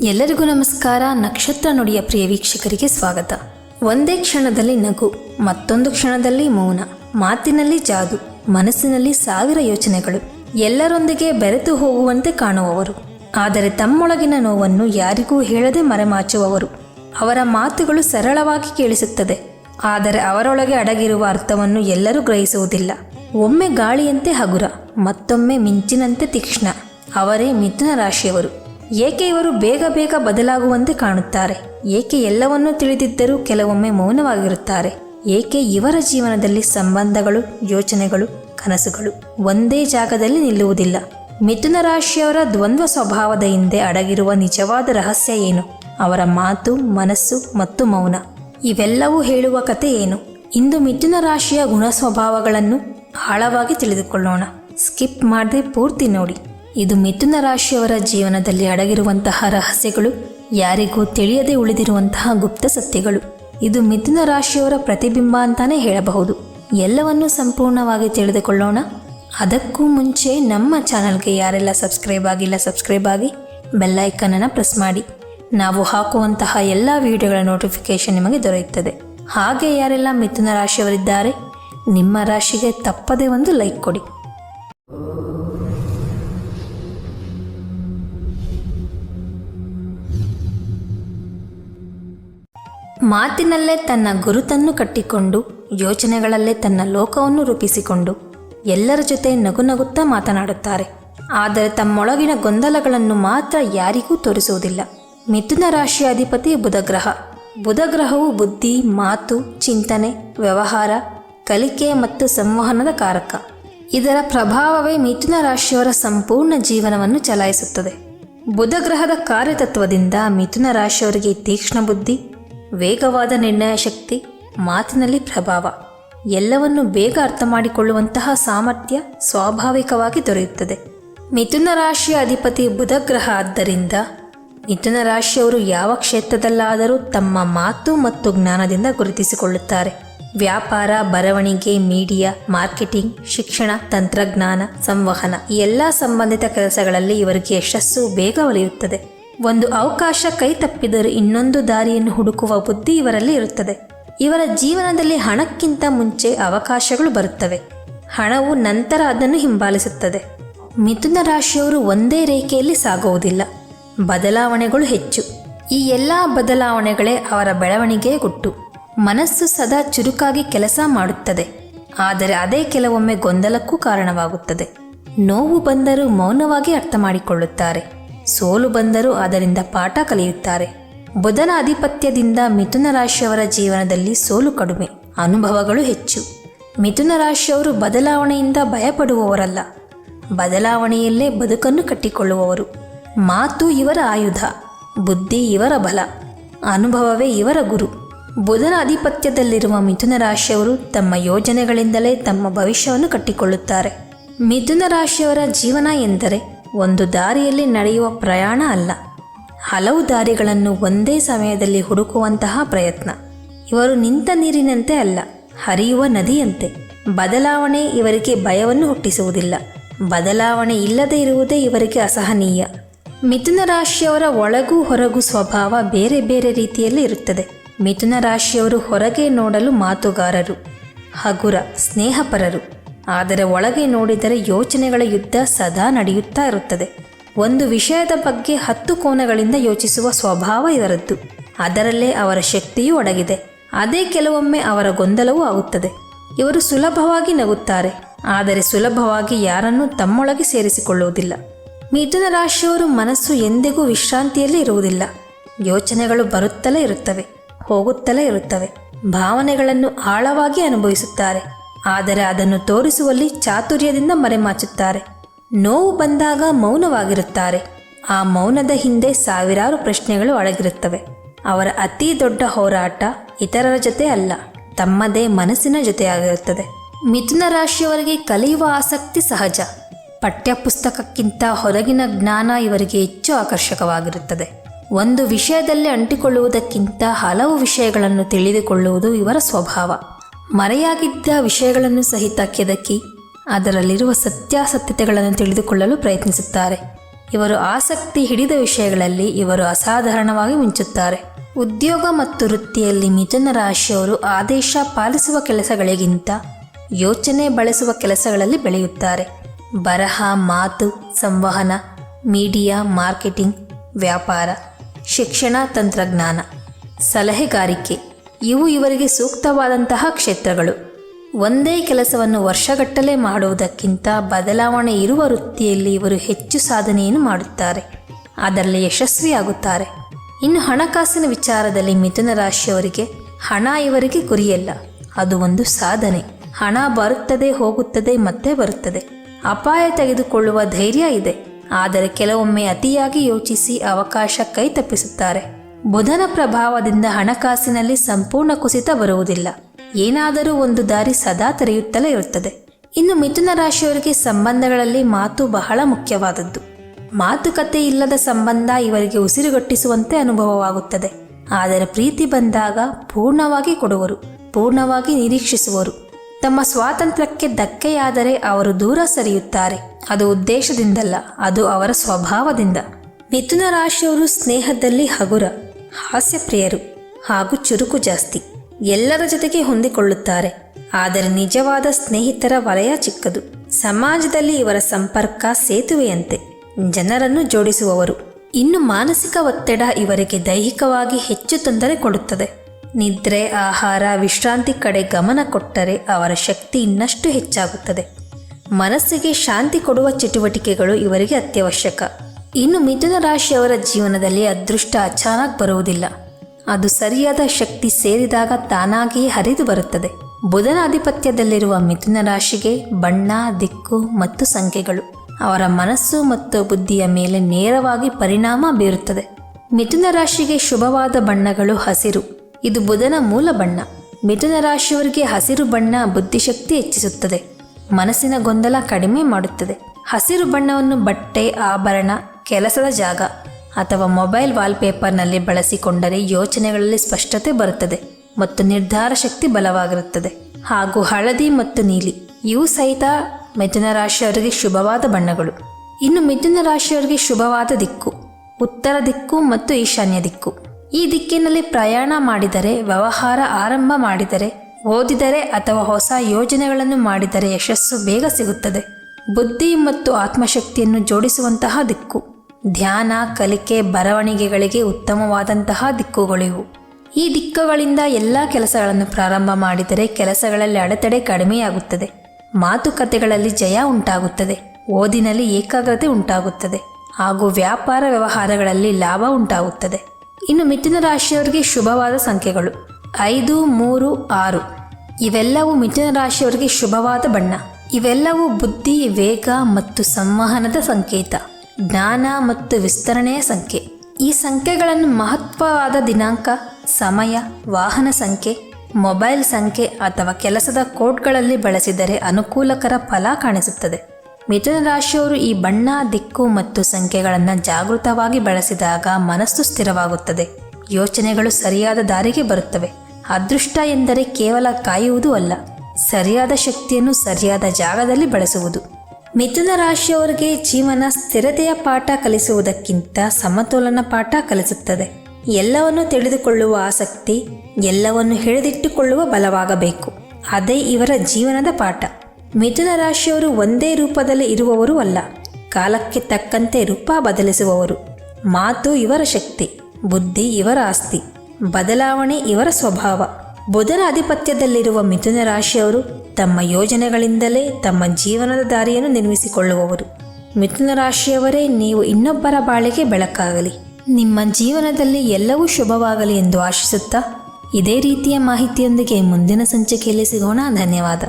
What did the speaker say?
ಎಲ್ಲರಿಗೂ ನಮಸ್ಕಾರ. ನಕ್ಷತ್ರ ನುಡಿಯ ಪ್ರಿಯ ವೀಕ್ಷಕರಿಗೆ ಸ್ವಾಗತ. ಒಂದೇ ಕ್ಷಣದಲ್ಲಿ ನಗು, ಮತ್ತೊಂದು ಕ್ಷಣದಲ್ಲಿ ಮೌನ, ಮಾತಿನಲ್ಲಿ ಜಾದು, ಮನಸ್ಸಿನಲ್ಲಿ ಸಾವಿರ ಯೋಚನೆಗಳು, ಎಲ್ಲರೊಂದಿಗೆ ಬೆರೆತು ಹೋಗುವಂತೆ ಕಾಣುವವರು. ಆದರೆ ತಮ್ಮೊಳಗಿನ ನೋವನ್ನು ಯಾರಿಗೂ ಹೇಳದೆ ಮರೆಮಾಚುವವರು. ಅವರ ಮಾತುಗಳು ಸರಳವಾಗಿ ಕೇಳಿಸುತ್ತದೆ. ಆದರೆ ಅವರೊಳಗೆ ಅಡಗಿರುವ ಅರ್ಥವನ್ನು ಎಲ್ಲರೂ ಗ್ರಹಿಸುವುದಿಲ್ಲ. ಒಮ್ಮೆ ಗಾಳಿಯಂತೆ ಹಗುರ, ಮತ್ತೊಮ್ಮೆ ಮಿಂಚಿನಂತೆ ತೀಕ್ಷ್ಣ. ಅವರೇ ಮಿಥುನ ರಾಶಿಯವರು. ಏಕೆ ಇವರು ಬೇಗ ಬೇಗ ಬದಲಾಗುವಂತೆ ಕಾಣುತ್ತಾರೆ? ಏಕೆ ಎಲ್ಲವನ್ನೂ ತಿಳಿದಿದ್ದರೂ ಕೆಲವೊಮ್ಮೆ ಮೌನವಾಗಿರುತ್ತಾರೆ? ಏಕೆ ಇವರ ಜೀವನದಲ್ಲಿ ಸಂಬಂಧಗಳು, ಯೋಚನೆಗಳು, ಕನಸುಗಳು ಒಂದೇ ಜಾಗದಲ್ಲಿ ನಿಲ್ಲುವುದಿಲ್ಲ? ಮಿಥುನ ರಾಶಿಯವರ ದ್ವಂದ್ವ ಸ್ವಭಾವದ ಹಿಂದೆ ಅಡಗಿರುವ ನಿಜವಾದ ರಹಸ್ಯ ಏನು? ಅವರ ಮಾತು, ಮನಸ್ಸು ಮತ್ತು ಮೌನ. ಇವೆಲ್ಲವೂ ಹೇಳುವ ಕತೆ ಏನು? ಇಂದು ಮಿಥುನ ರಾಶಿಯ ಗುಣ ಸ್ವಭಾವಗಳನ್ನು ಆಳವಾಗಿ ತಿಳಿದುಕೊಳ್ಳೋಣ. ಸ್ಕಿಪ್ ಮಾಡದೆ ಪೂರ್ತಿ ನೋಡಿ. ಇದು ಮಿಥುನ ರಾಶಿಯವರ ಜೀವನದಲ್ಲಿ ಅಡಗಿರುವಂತಹ ರಹಸ್ಯಗಳು, ಯಾರಿಗೂ ತಿಳಿಯದೆ ಉಳಿದಿರುವಂತಹ ಗುಪ್ತ ಸತ್ಯಗಳು. ಇದು ಮಿಥುನ ರಾಶಿಯವರ ಪ್ರತಿಬಿಂಬ ಅಂತಾನೆ ಹೇಳಬಹುದು. ಎಲ್ಲವನ್ನೂ ಸಂಪೂರ್ಣವಾಗಿ ತಿಳಿದುಕೊಳ್ಳೋಣ. ಅದಕ್ಕೂ ಮುಂಚೆ ನಮ್ಮ ಚಾನಲ್ಗೆ ಯಾರೆಲ್ಲ ಸಬ್ಸ್ಕ್ರೈಬ್ ಆಗಿಲ್ಲ, ಸಬ್ಸ್ಕ್ರೈಬ್ ಆಗಿ ಬೆಲ್ಲೈಕನನ್ನು ಪ್ರೆಸ್ ಮಾಡಿ. ನಾವು ಹಾಕುವಂತಹ ಎಲ್ಲ ವಿಡಿಯೋಗಳ ನೋಟಿಫಿಕೇಶನ್ ನಿಮಗೆ ದೊರೆಯುತ್ತದೆ. ಹಾಗೆ ಯಾರೆಲ್ಲ ಮಿಥುನ ರಾಶಿಯವರಿದ್ದಾರೆ, ನಿಮ್ಮ ರಾಶಿಗೆ ತಪ್ಪದೇ ಒಂದು ಲೈಕ್ ಕೊಡಿ. ಮಾತಿನಲ್ಲೇ ತನ್ನ ಗುರುತನ್ನು ಕಟ್ಟಿಕೊಂಡು, ಯೋಚನೆಗಳಲ್ಲೇ ತನ್ನ ಲೋಕವನ್ನು ರೂಪಿಸಿಕೊಂಡು ಎಲ್ಲರ ಜೊತೆ ನಗು ನಗುತ್ತಾ ಮಾತನಾಡುತ್ತಾರೆ. ಆದರೆ ತಮ್ಮೊಳಗಿನ ಗೊಂದಲಗಳನ್ನು ಮಾತ್ರ ಯಾರಿಗೂ ತೋರಿಸುವುದಿಲ್ಲ. ಮಿಥುನ ರಾಶಿಯ ಅಧಿಪತಿ ಬುಧಗ್ರಹ. ಬುಧಗ್ರಹವು ಬುದ್ಧಿ, ಮಾತು, ಚಿಂತನೆ, ವ್ಯವಹಾರ, ಕಲಿಕೆ ಮತ್ತು ಸಂವಹನದ ಕಾರಕ. ಇದರ ಪ್ರಭಾವವೇ ಮಿಥುನ ರಾಶಿಯವರ ಸಂಪೂರ್ಣ ಜೀವನವನ್ನು ಚಲಾಯಿಸುತ್ತದೆ. ಬುಧಗ್ರಹದ ಕಾರ್ಯತತ್ವದಿಂದ ಮಿಥುನ ರಾಶಿಯವರಿಗೆ ತೀಕ್ಷ್ಣ ಬುದ್ಧಿ ವೇಗವಾದ ನಿರ್ಣಯ ಶಕ್ತಿ, ಮಾತಿನಲ್ಲಿ ಪ್ರಭಾವ, ಎಲ್ಲವನ್ನು ಬೇಗ ಅರ್ಥ ಮಾಡಿಕೊಳ್ಳುವಂತಹ ಸಾಮರ್ಥ್ಯ ಸ್ವಾಭಾವಿಕವಾಗಿ ದೊರೆಯುತ್ತದೆ. ಮಿಥುನ ರಾಶಿಯ ಅಧಿಪತಿ ಬುಧಗ್ರಹ ಆದ್ದರಿಂದ ಮಿಥುನ ರಾಶಿಯವರು ಯಾವ ಕ್ಷೇತ್ರದಲ್ಲಾದರೂ ತಮ್ಮ ಮಾತು ಮತ್ತು ಜ್ಞಾನದಿಂದ ಗುರುತಿಸಿಕೊಳ್ಳುತ್ತಾರೆ. ವ್ಯಾಪಾರ, ಬರವಣಿಗೆ, ಮೀಡಿಯಾ, ಮಾರ್ಕೆಟಿಂಗ್, ಶಿಕ್ಷಣ, ತಂತ್ರಜ್ಞಾನ, ಸಂವಹನ ಈ ಎಲ್ಲ ಸಂಬಂಧಿತ ಕೆಲಸಗಳಲ್ಲಿ ಇವರಿಗೆ ಯಶಸ್ಸು ಬೇಗ ಒಲಿಯುತ್ತದೆ. ಒಂದು ಅವಕಾಶ ಕೈ ತಪ್ಪಿದರೂ ಇನ್ನೊಂದು ದಾರಿಯನ್ನು ಹುಡುಕುವ ಬುದ್ಧಿ ಇವರಲ್ಲಿ ಇರುತ್ತದೆ. ಇವರ ಜೀವನದಲ್ಲಿ ಹಣಕ್ಕಿಂತ ಮುಂಚೆ ಅವಕಾಶಗಳು ಬರುತ್ತವೆ. ಹಣವು ನಂತರ ಅದನ್ನು ಹಿಂಬಾಲಿಸುತ್ತದೆ. ಮಿಥುನ ರಾಶಿಯವರು ಒಂದೇ ರೇಖೆಯಲ್ಲಿ ಸಾಗುವುದಿಲ್ಲ. ಬದಲಾವಣೆಗಳು ಹೆಚ್ಚು. ಈ ಎಲ್ಲ ಬದಲಾವಣೆಗಳೇ ಅವರ ಬೆಳವಣಿಗೆಯ ಗುಟ್ಟು. ಮನಸ್ಸು ಸದಾ ಚುರುಕಾಗಿ ಕೆಲಸ ಮಾಡುತ್ತದೆ. ಆದರೆ ಅದೇ ಕೆಲವೊಮ್ಮೆ ಗೊಂದಲಕ್ಕೂ ಕಾರಣವಾಗುತ್ತದೆ. ನೋವು ಬಂದರೂ ಮೌನವಾಗಿ ಅರ್ಥ ಮಾಡಿಕೊಳ್ಳುತ್ತಾರೆ ಸೋಲು ಬಂದರೂ ಅದರಿಂದ ಪಾಠ ಕಲಿಯುತ್ತಾರೆ. ಬುಧನ ಆಧಿಪತ್ಯದಿಂದ ಮಿಥುನ ರಾಶಿಯವರ ಜೀವನದಲ್ಲಿ ಸೋಲು ಕಡಿಮೆ, ಅನುಭವಗಳು ಹೆಚ್ಚು. ಮಿಥುನ ರಾಶಿಯವರು ಬದಲಾವಣೆಯಿಂದ ಭಯಪಡುವವರಲ್ಲ. ಬದಲಾವಣೆಯಲ್ಲೇ ಬದುಕನ್ನು ಕಟ್ಟಿಕೊಳ್ಳುವವರು. ಮಾತು ಇವರ ಆಯುಧ, ಬುದ್ಧಿ ಇವರ ಬಲ, ಅನುಭವವೇ ಇವರ ಗುರು. ಬುಧನ ಆಧಿಪತ್ಯದಲ್ಲಿರುವ ಮಿಥುನ ರಾಶಿಯವರು ತಮ್ಮ ಯೋಜನೆಗಳಿಂದಲೇ ತಮ್ಮ ಭವಿಷ್ಯವನ್ನು ಕಟ್ಟಿಕೊಳ್ಳುತ್ತಾರೆ. ಮಿಥುನ ರಾಶಿಯವರ ಜೀವನ ಎಂದರೆ ಒಂದು ದಾರಿಯಲ್ಲಿ ನಡೆಯುವ ಪ್ರಯಾಣ ಅಲ್ಲ. ಹಲವು ದಾರಿಗಳನ್ನು ಒಂದೇ ಸಮಯದಲ್ಲಿ ಹುಡುಕುವಂತಹ ಪ್ರಯತ್ನ. ಇವರು ನಿಂತ ನೀರಿನಂತೆ ಅಲ್ಲ, ಹರಿಯುವ ನದಿಯಂತೆ. ಬದಲಾವಣೆ ಇವರಿಗೆ ಭಯವನ್ನು ಹುಟ್ಟಿಸುವುದಿಲ್ಲ. ಬದಲಾವಣೆ ಇಲ್ಲದೆ ಇರುವುದೇ ಇವರಿಗೆ ಅಸಹನೀಯ. ಮಿಥುನ ರಾಶಿಯವರ ಒಳಗೂ ಹೊರಗೂ ಸ್ವಭಾವ ಬೇರೆ ಬೇರೆ ರೀತಿಯಲ್ಲಿ ಇರುತ್ತದೆ. ಮಿಥುನ ರಾಶಿಯವರು ಹೊರಗೆ ನೋಡಲು ಮಾತುಗಾರರು, ಹಗುರ, ಸ್ನೇಹಪರರು. ಆದರೆ ಒಳಗೆ ನೋಡಿದರೆ ಯೋಚನೆಗಳ ಯುದ್ಧ ಸದಾ ನಡೆಯುತ್ತಾ ಇರುತ್ತದೆ. ಒಂದು ವಿಷಯದ ಬಗ್ಗೆ ಹತ್ತು ಕೋನಗಳಿಂದ ಯೋಚಿಸುವ ಸ್ವಭಾವ ಇವರದ್ದು ಅದರಲ್ಲೇ ಅವರ ಶಕ್ತಿಯೂ ಅಡಗಿದೆ. ಅದೇ ಕೆಲವೊಮ್ಮೆ ಅವರ ಗೊಂದಲವೂ ಆಗುತ್ತದೆ. ಇವರು ಸುಲಭವಾಗಿ ನಗುತ್ತಾರೆ. ಆದರೆ ಸುಲಭವಾಗಿ ಯಾರನ್ನೂ ತಮ್ಮೊಳಗೆ ಸೇರಿಸಿಕೊಳ್ಳುವುದಿಲ್ಲ. ಮಿಥುನ ರಾಶಿಯವರು ಮನಸ್ಸು ಎಂದಿಗೂ ವಿಶ್ರಾಂತಿಯಲ್ಲಿ ಇರುವುದಿಲ್ಲ. ಯೋಚನೆಗಳು ಬರುತ್ತಲೇ ಇರುತ್ತವೆ, ಹೋಗುತ್ತಲೇ ಇರುತ್ತವೆ. ಭಾವನೆಗಳನ್ನು ಆಳವಾಗಿ ಅನುಭವಿಸುತ್ತಾರೆ. ಆದರೆ ಅದನ್ನು ತೋರಿಸುವಲ್ಲಿ ಚಾತುರ್ಯದಿಂದ ಮರೆಮಾಚುತ್ತಾರೆ. ನೋವು ಬಂದಾಗ ಮೌನವಾಗಿರುತ್ತಾರೆ. ಆ ಮೌನದ ಹಿಂದೆ ಸಾವಿರಾರು ಪ್ರಶ್ನೆಗಳು ಅಡಗಿರುತ್ತವೆ. ಅವರ ಅತಿ ದೊಡ್ಡ ಹೋರಾಟ ಇತರರ ಜೊತೆ ಅಲ್ಲ, ತಮ್ಮದೇ ಮನಸ್ಸಿನ ಜೊತೆಯಾಗಿರುತ್ತದೆ. ಮಿಥುನ ರಾಶಿಯವರಿಗೆ ಕಲಿಯುವ ಆಸಕ್ತಿ ಸಹಜ. ಪಠ್ಯಪುಸ್ತಕಕ್ಕಿಂತ ಹೊರಗಿನ ಜ್ಞಾನ ಇವರಿಗೆ ಹೆಚ್ಚು ಆಕರ್ಷಕವಾಗಿರುತ್ತದೆ. ಒಂದು ವಿಷಯದಲ್ಲಿ ಅಂಟಿಕೊಳ್ಳುವುದಕ್ಕಿಂತ ಹಲವು ವಿಷಯಗಳನ್ನು ತಿಳಿದುಕೊಳ್ಳುವುದು ಇವರ ಸ್ವಭಾವ. ಮರೆಯಾಗಿದ್ದ ವಿಷಯಗಳನ್ನು ಸಹಿತ ಕೆದಕಿ ಅದರಲ್ಲಿರುವ ಸತ್ಯಾಸತ್ಯತೆಗಳನ್ನು ತಿಳಿದುಕೊಳ್ಳಲು ಪ್ರಯತ್ನಿಸುತ್ತಾರೆ. ಇವರು ಆಸಕ್ತಿ ಹಿಡಿದ ವಿಷಯಗಳಲ್ಲಿ ಇವರು ಅಸಾಧಾರಣವಾಗಿ ಮಿಂಚುತ್ತಾರೆ. ಉದ್ಯೋಗ ಮತ್ತು ವೃತ್ತಿಯಲ್ಲಿ ಮಿಥುನ ರಾಶಿಯವರು ಆದೇಶ ಪಾಲಿಸುವ ಕೆಲಸಗಳಿಗಿಂತ ಯೋಚನೆ ಬಳಸುವ ಕೆಲಸಗಳಲ್ಲಿ ಬೆಳೆಯುತ್ತಾರೆ. ಬರಹ, ಮಾತು, ಸಂವಹನ, ಮೀಡಿಯಾ, ಮಾರ್ಕೆಟಿಂಗ್, ವ್ಯಾಪಾರ, ಶಿಕ್ಷಣ, ತಂತ್ರಜ್ಞಾನ, ಸಲಹೆಗಾರಿಕೆ ಇವು ಇವರಿಗೆ ಸೂಕ್ತವಾದಂತಹ ಕ್ಷೇತ್ರಗಳು. ಒಂದೇ ಕೆಲಸವನ್ನು ವರ್ಷಗಟ್ಟಲೆ ಮಾಡುವುದಕ್ಕಿಂತ ಬದಲಾವಣೆ ಇರುವ ವೃತ್ತಿಯಲ್ಲಿ ಇವರು ಹೆಚ್ಚು ಸಾಧನೆಯನ್ನು ಮಾಡುತ್ತಾರೆ. ಅದರಲ್ಲಿ ಯಶಸ್ವಿಯಾಗುತ್ತಾರೆ. ಇನ್ನು ಹಣಕಾಸಿನ ವಿಚಾರದಲ್ಲಿ ಮಿಥುನ ರಾಶಿಯವರಿಗೆ ಹಣ ಇವರಿಗೆ ಗುರಿಯಲ್ಲ. ಅದು ಒಂದು ಸಾಧನೆ. ಹಣ ಬರುತ್ತದೆ, ಹೋಗುತ್ತದೆ, ಮತ್ತೆ ಬರುತ್ತದೆ. ಅಪಾಯ ತೆಗೆದುಕೊಳ್ಳುವ ಧೈರ್ಯ ಇದೆ. ಆದರೆ ಕೆಲವೊಮ್ಮೆ ಅತಿಯಾಗಿ ಯೋಚಿಸಿ ಅವಕಾಶ ಕೈ ತಪ್ಪಿಸುತ್ತಾರೆ ಬುಧನ ಪ್ರಭಾವದಿಂದ ಹಣಕಾಸಿನಲ್ಲಿ ಸಂಪೂರ್ಣ ಕುಸಿತ ಬರುವುದಿಲ್ಲ. ಏನಾದರೂ ಒಂದು ದಾರಿ ಸದಾ ತೆರೆಯುತ್ತಲೇ ಇರುತ್ತದೆ. ಇನ್ನು ಮಿಥುನ ರಾಶಿಯವರಿಗೆ ಸಂಬಂಧಗಳಲ್ಲಿ ಮಾತು ಬಹಳ ಮುಖ್ಯವಾದದ್ದು. ಮಾತುಕತೆ ಇಲ್ಲದ ಸಂಬಂಧ ಇವರಿಗೆ ಉಸಿರುಗಟ್ಟಿಸುವಂತೆ ಅನುಭವವಾಗುತ್ತದೆ. ಆದರೆ ಪ್ರೀತಿ ಬಂದಾಗ ಪೂರ್ಣವಾಗಿ ಕೊಡುವರು, ಪೂರ್ಣವಾಗಿ ನಿರೀಕ್ಷಿಸುವರು. ತಮ್ಮ ಸ್ವಾತಂತ್ರ್ಯಕ್ಕೆ ಧಕ್ಕೆಯಾದರೆ ಅವರು ದೂರ ಸರಿಯುತ್ತಾರೆ. ಅದು ಉದ್ದೇಶದಿಂದಲ್ಲ, ಅದು ಅವರ ಸ್ವಭಾವದಿಂದ. ಮಿಥುನ ರಾಶಿಯವರು ಸ್ನೇಹದಲ್ಲಿ ಹಗುರ ಹಾಸ್ಯಪ್ರಿಯರು ಹಾಗೂ ಚುರುಕು ಜಾಸ್ತಿ. ಎಲ್ಲರ ಜೊತೆಗೆ ಹೊಂದಿಕೊಳ್ಳುತ್ತಾರೆ. ಆದರೆ ನಿಜವಾದ ಸ್ನೇಹಿತರ ವಲಯ ಚಿಕ್ಕದು. ಸಮಾಜದಲ್ಲಿ ಇವರ ಸಂಪರ್ಕ ಸೇತುವೆಯಂತೆ. ಜನರನ್ನು ಜೋಡಿಸುವವರು. ಇನ್ನು ಮಾನಸಿಕ ಒತ್ತಡ ಇವರಿಗೆ ದೈಹಿಕವಾಗಿ ಹೆಚ್ಚು ತೊಂದರೆ ಕೊಡುತ್ತದೆ. ನಿದ್ರೆ, ಆಹಾರ, ವಿಶ್ರಾಂತಿ ಕಡೆ ಗಮನ ಕೊಟ್ಟರೆ ಅವರ ಶಕ್ತಿ ಇನ್ನಷ್ಟು ಹೆಚ್ಚಾಗುತ್ತದೆ. ಮನಸ್ಸಿಗೆ ಶಾಂತಿ ಕೊಡುವ ಚಟುವಟಿಕೆಗಳು ಇವರಿಗೆ ಅತ್ಯವಶ್ಯಕ. ಇನ್ನು ಮಿಥುನ ರಾಶಿಯವರ ಜೀವನದಲ್ಲಿ ಅದೃಷ್ಟ ಅಚಾನಕ್ ಬರುವುದಿಲ್ಲ. ಅದು ಸರಿಯಾದ ಶಕ್ತಿ ಸೇರಿದಾಗ ತಾನಾಗಿಯೇ ಹರಿದು ಬರುತ್ತದೆ. ಬುಧನ ಆಧಿಪತ್ಯದಲ್ಲಿರುವ ಮಿಥುನ ರಾಶಿಗೆ ಬಣ್ಣ, ದಿಕ್ಕು ಮತ್ತು ಸಂಖ್ಯೆಗಳು. ಅವರ ಮನಸ್ಸು ಮತ್ತು ಬುದ್ಧಿಯ ಮೇಲೆ ನೇರವಾಗಿ ಪರಿಣಾಮ ಬೀರುತ್ತದೆ. ಮಿಥುನ ರಾಶಿಗೆ ಶುಭವಾದ ಬಣ್ಣಗಳು ಹಸಿರು. ಇದು ಬುಧನ ಮೂಲ ಬಣ್ಣ. ಮಿಥುನ ರಾಶಿಯವರಿಗೆ ಹಸಿರು ಬಣ್ಣ ಬುದ್ಧಿಶಕ್ತಿ ಹೆಚ್ಚಿಸುತ್ತದೆ. ಮನಸ್ಸಿನ ಗೊಂದಲ ಕಡಿಮೆ ಮಾಡುತ್ತದೆ. ಹಸಿರು ಬಣ್ಣವನ್ನು ಬಟ್ಟೆ, ಆಭರಣ ಕೆಲಸದ ಜಾಗ ಅಥವಾ ಮೊಬೈಲ್ ವಾಲ್ಪೇಪರ್ನಲ್ಲಿ ಬಳಸಿಕೊಂಡರೆ ಯೋಚನೆಗಳಲ್ಲಿ ಸ್ಪಷ್ಟತೆ ಬರುತ್ತದೆ ಮತ್ತು ನಿರ್ಧಾರ ಶಕ್ತಿ ಬಲವಾಗಿರುತ್ತದೆ. ಹಾಗೂ ಹಳದಿ ಮತ್ತು ನೀಲಿ, ಇವು ಸಹಿತ ಮಿಥುನ ರಾಶಿಯವರಿಗೆ ಶುಭವಾದ ಬಣ್ಣಗಳು. ಇನ್ನು ಮಿಥುನ ರಾಶಿಯವರಿಗೆ ಶುಭವಾದ ದಿಕ್ಕು, ಉತ್ತರ ದಿಕ್ಕು ಮತ್ತು ಈಶಾನ್ಯ ದಿಕ್ಕು. ಈ ದಿಕ್ಕಿನಲ್ಲಿ ಪ್ರಯಾಣ ಮಾಡಿದರೆ, ವ್ಯವಹಾರ ಆರಂಭ ಮಾಡಿದರೆ, ಓದಿದರೆ ಅಥವಾ ಹೊಸ ಯೋಜನೆಗಳನ್ನು ಮಾಡಿದರೆ ಯಶಸ್ಸು ಬೇಗ ಸಿಗುತ್ತದೆ. ಬುದ್ಧಿ ಮತ್ತು ಆತ್ಮಶಕ್ತಿಯನ್ನು ಜೋಡಿಸುವಂತಹ ದಿಕ್ಕು. ಧ್ಯಾನ, ಕಲಿಕೆ, ಬರವಣಿಗೆಗಳಿಗೆ ಉತ್ತಮವಾದಂತಹ ದಿಕ್ಕುಗಳಿವು ಈ ದಿಕ್ಕುಗಳಿಂದ ಎಲ್ಲ ಕೆಲಸಗಳನ್ನು ಪ್ರಾರಂಭ ಮಾಡಿದರೆ ಕೆಲಸಗಳಲ್ಲಿ ಅಡೆತಡೆ ಕಡಿಮೆಯಾಗುತ್ತದೆ. ಮಾತುಕತೆಗಳಲ್ಲಿ ಜಯ ಉಂಟಾಗುತ್ತದೆ. ಓದಿನಲ್ಲಿ ಏಕಾಗ್ರತೆ ಉಂಟಾಗುತ್ತದೆ. ಹಾಗೂ ವ್ಯಾಪಾರ ವ್ಯವಹಾರಗಳಲ್ಲಿ ಲಾಭ ಉಂಟಾಗುತ್ತದೆ. ಇನ್ನು ಮಿಥುನ ರಾಶಿಯವರಿಗೆ ಶುಭವಾದ ಸಂಖ್ಯೆಗಳು. ಐದು, ಮೂರು, ಆರು. ಇವೆಲ್ಲವೂ ಮಿಥುನ ರಾಶಿಯವರಿಗೆ ಶುಭವಾದ ಬಣ್ಣ. ಇವೆಲ್ಲವೂ ಬುದ್ಧಿ, ವೇಗ ಮತ್ತು ಸಂವಹನದ ಸಂಕೇತ. ಜ್ಞಾನ ಮತ್ತು ವಿಸ್ತರಣೆಯ ಸಂಖ್ಯೆ. ಈ ಸಂಖ್ಯೆಗಳನ್ನು ಮಹತ್ವವಾದ ದಿನಾಂಕ, ಸಮಯ, ವಾಹನ ಸಂಖ್ಯೆ, ಮೊಬೈಲ್ ಸಂಖ್ಯೆ ಅಥವಾ ಕೆಲಸದ ಕೋಡ್ಗಳಲ್ಲಿ ಬಳಸಿದರೆ ಅನುಕೂಲಕರ ಫಲ ಕಾಣಿಸುತ್ತದೆ. ಮಿಥುನ ರಾಶಿಯವರು ಈ ಬಣ್ಣ, ದಿಕ್ಕು ಮತ್ತು ಸಂಖ್ಯೆಗಳನ್ನು ಜಾಗೃತವಾಗಿ ಬಳಸಿದಾಗ ಮನಸ್ಸು ಸ್ಥಿರವಾಗುತ್ತದೆ. ಯೋಚನೆಗಳು ಸರಿಯಾದ ದಾರಿಗೆ ಬರುತ್ತವೆ. ಅದೃಷ್ಟ ಎಂದರೆ ಕೇವಲ ಕಾಯುವುದು ಅಲ್ಲ, ಸರಿಯಾದ ಶಕ್ತಿಯನ್ನು ಸರಿಯಾದ ಜಾಗದಲ್ಲಿ ಬಳಸುವುದು. ಮಿಥುನ ರಾಶಿಯವರಿಗೆ ಜೀವನ ಸ್ಥಿರತೆಯ ಪಾಠ ಕಲಿಸುವುದಕ್ಕಿಂತ ಸಮತೋಲನ ಪಾಠ ಕಲಿಸುತ್ತದೆ. ಎಲ್ಲವನ್ನು ತಿಳಿದುಕೊಳ್ಳುವ ಆಸಕ್ತಿ, ಎಲ್ಲವನ್ನು ಹಿಡಿದಿಟ್ಟುಕೊಳ್ಳುವ ಬಲವಾಗಬೇಕು. ಅದೇ ಇವರ ಜೀವನದ ಪಾಠ. ಮಿಥುನ ರಾಶಿಯವರು ಒಂದೇ ರೂಪದಲ್ಲಿ ಇರುವವರು ಅಲ್ಲ. ಕಾಲಕ್ಕೆ ತಕ್ಕಂತೆ ರೂಪ ಬದಲಿಸುವವರು. ಮಾತು ಇವರ ಶಕ್ತಿ, ಬುದ್ಧಿ ಇವರ ಆಸ್ತಿ, ಬದಲಾವಣೆ ಇವರ ಸ್ವಭಾವ. ಬುಧನ ಆಧಿಪತ್ಯದಲ್ಲಿರುವ ಮಿಥುನ ರಾಶಿಯವರು ತಮ್ಮ ಯೋಜನೆಗಳಿಂದಲೇ ತಮ್ಮ ಜೀವನದ ದಾರಿಯನ್ನು ನಿರ್ಮಿಸಿಕೊಳ್ಳುವವರು. ಮಿಥುನ ರಾಶಿಯವರೇ, ನೀವು ಇನ್ನೊಬ್ಬರ ಬಾಳಿಗೆ ಬೆಳಕಾಗಲಿ. ನಿಮ್ಮ ಜೀವನದಲ್ಲಿ ಎಲ್ಲವೂ ಶುಭವಾಗಲಿ ಎಂದು ಆಶಿಸುತ್ತಾ, ಇದೇ ರೀತಿಯ ಮಾಹಿತಿಯೊಂದಿಗೆ ಮುಂದಿನ ಸಂಚಿಕೆಯಲ್ಲಿ ಸಿಗೋಣ. ಧನ್ಯವಾದ.